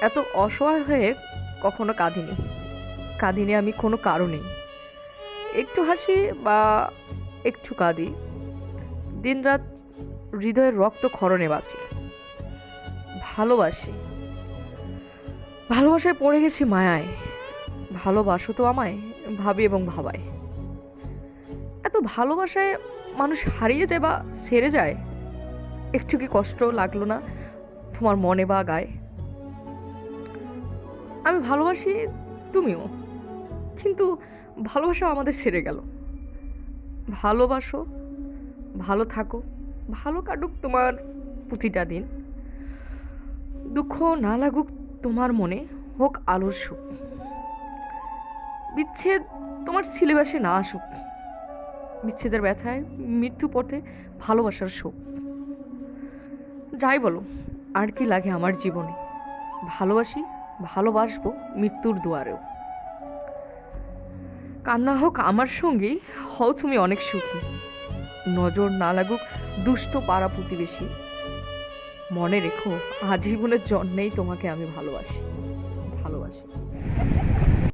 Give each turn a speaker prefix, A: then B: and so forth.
A: এত অসহায় হয়ে কখনো কাঁদিনি। কাঁদিনি আমি কোনো কারণেই। একটু হাসি বা একটু কাঁদি, দিনরাত হৃদয়ের রক্ত ক্ষরণে বাসি ভালোবাসি। ভালোবাসায় পড়ে গেছি মায়ায়। ভালোবাসো তো আমায়, ভাবি এবং ভাবায়। এত ভালোবাসায় মানুষ হারিয়ে যায় বা সেরে যায়, একটু কি কষ্ট লাগল না তোমার মনে বা গায়ে? আমি ভালোবাসি তুমিও। কিন্তু ভালোবাসা আমাদের সেরে গেল। ভালোবাসো, ভালো থাকো, ভালো কাটুক তোমার প্রতিটা দিন। দুঃখ না লাগুক তোমার মনে, হোক আলোর সুখ। বিচ্ছেদ তোমার সিলেবাসে না আসুক। বিচ্ছেদের ব্যথায় মৃত্যু পথে ভালোবাসার শোক। যাই বলো, আর কি লাগে আমার জীবনে? ভালোবাসি ভালোবাসবো মৃত্যুর দুয়ারেও। কান্না হোক আমার সঙ্গেই, হও তুমি অনেক সুখী। নজর না লাগুক দুষ্ট পাড়া প্রতিবেশী। মনে রেখো, আজীবনের জন্যেই তোমাকে আমি ভালোবাসি ভালোবাসি।